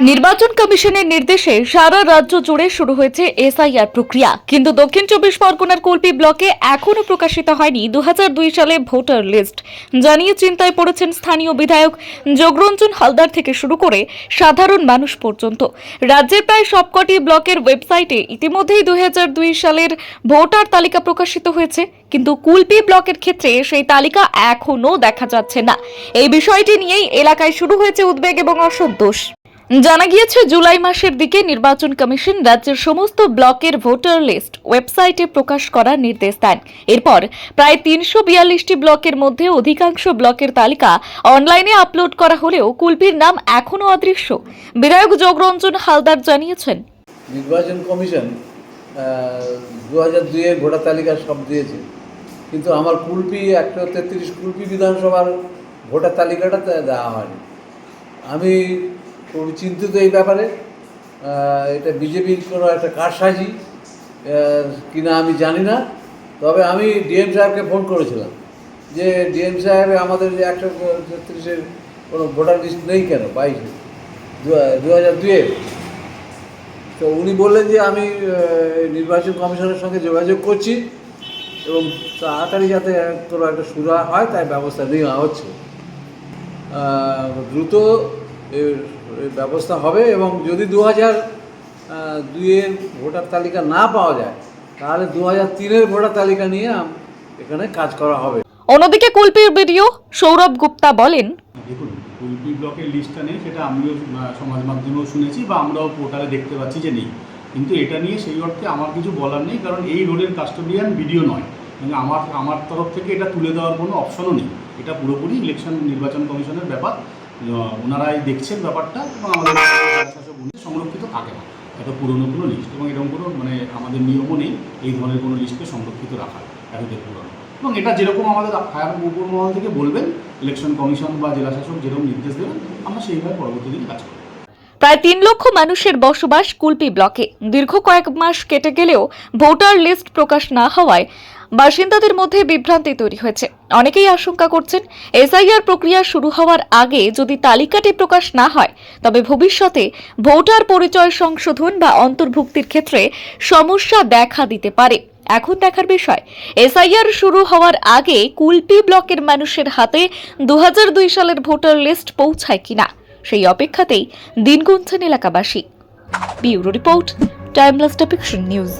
নির্বাচন কমিশনের নির্দেশে সারা রাজ্য জুড়ে শুরু হয়েছে এসআইআর প্রক্রিয়া। কিন্তু দক্ষিণ চব্বিশ পরগনার কল্পি ব্লকে এখনও প্রকাশিত হয়নি দু হাজার দুই সালে ভোটার লিস্ট। জানিয়ে চিন্তায় পড়েছেন স্থানীয় বিধায়ক যোগরঞ্জন হালদার থেকে শুরু করে সাধারণ মানুষ পর্যন্ত। রাজ্যের প্রায় সবকটি ব্লকের ওয়েবসাইটে ইতিমধ্যেই দুই হাজার দুই সালের ভোটার তালিকা প্রকাশিত হয়েছে, কিন্তু কুলপি ব্লকের ক্ষেত্রে সেই তালিকা এখনও দেখা যাচ্ছে না। এই বিষয়টি নিয়েই এলাকায় শুরু হয়েছে উদ্বেগ এবং অসন্তোষ। জানা গিয়েছে, জুলাই মাসের দিকে নির্বাচন কমিশন রাজ্যের সমস্ত ব্লকের ভোটার লিস্ট ওয়েবসাইটে প্রকাশ করার নির্দেশ দেন। এরপর প্রায় তিনশো বিয়াল্লিশটি ব্লকের মধ্যে অধিকাংশ ব্লকের তালিকা অনলাইনে আপলোড করা হলেও কুলপির নাম এখনও অদৃশ্য। বিধায়ক যোগরঞ্জন হালদার জানিয়েছেন। নির্বাচন কমিশন দু হাজার দুইয়ে ভোটার তালিকা সব দিয়েছে। কিন্তু আমার কুলপি একশো তেত্রিশ কুলপি বিধানসভার ভোটার তালিকাটা দেওয়া হয়নি। আমি খুব চিন্তিত এই ব্যাপারে। এটা বিজেপির কোনো একটা কারসাজি কিনা আমি জানি না। তবে আমি ডিএম সাহেবকে ফোন করেছিলাম যে ডিএম সাহেব আমাদের যে একশো ছত্রিশের কোনো ভোটার লিস্ট নেই কেন, বাইশে দু হাজার দুইয়ের? তো উনি বললেন যে আমি নির্বাচন কমিশনের সঙ্গে যোগাযোগ করছি এবং তাড়াতাড়ি যাতে কোনো একটা সুরা হয়, তাই ব্যবস্থা নেওয়া হচ্ছে। দ্রুত ব্যবস্থা হবে এবং যদি দু হাজার দুইয়ের ভোটার তালিকা না পাওয়া যায় তাহলে দু হাজার তিনের ভোটার তালিকা নিয়ে এখানে কাজ করা হবে। অন্যদিকে কুলপির ভিডিও সৌরভ গুপ্তা বলেন দেখুন কুলপি ব্লকের লিস্টটা নেই সেটা আমিও সমাজ মাধ্যমেও শুনেছি বা আমরাও পোর্টালে দেখতে পাচ্ছি যে নেই। কিন্তু এটা নিয়ে সেই অর্থে আমার কিছু বলার নেই কারণ এই রোডের কাস্টোডিয়ান ভিডিও নয়। মানে আমার আমার তরফ থেকে এটা তুলে দেওয়ার কোনো অপশনও নেই। এটা পুরোপুরি ইলেকশন নির্বাচন কমিশনের ব্যাপার। ওনারাই দেখছেন ব্যাপারটা এবং আমাদের সংরক্ষিত থাকে না। এত পুরনো কোনো লিস্ট এবং এরকম কোনো মানে আমাদের নিয়মও নেই এই ধরনের কোনো লিস্টকে সংরক্ষিত রাখার এতদের পুরনো। এবং এটা যেরকম আমাদের হায়ার উপরমহল থেকে বলবেন ইলেকশন কমিশন বা জেলা শাসক যেরকম নির্দেশ দেবেন, আমরা সেইভাবে পরবর্তী দিনে কাজ করব। প্রায় তিন লক্ষ মানুষের বসবাস কুলপি ব্লকে। দীর্ঘ কয়েক মাস কেটে গেলেও ভোটার লিস্ট প্রকাশ না হওয়ায় বাসিন্দাদের মধ্যে বিভ্রান্তি তৈরি হয়েছে। অনেকেই আশঙ্কা করছেন, এসআইআর প্রক্রিয়া শুরু হওয়ার আগে যদি তালিকাটি প্রকাশ না হয়, তবে ভবিষ্যতে ভোটার পরিচয় সংশোধন বা অন্তর্ভুক্তির ক্ষেত্রে সমস্যা দেখা দিতে পারে। এখন দেখার বিষয়, এসআইআর শুরু হওয়ার আগে কুলপি ব্লকের মানুষের হাতে দু হাজার দুই সালের ভোটার লিস্ট পৌঁছায় কিনা, সেই অপেক্ষাতেই দিন গুনছেন এলাকাবাসী। Bureau report timeless depiction news.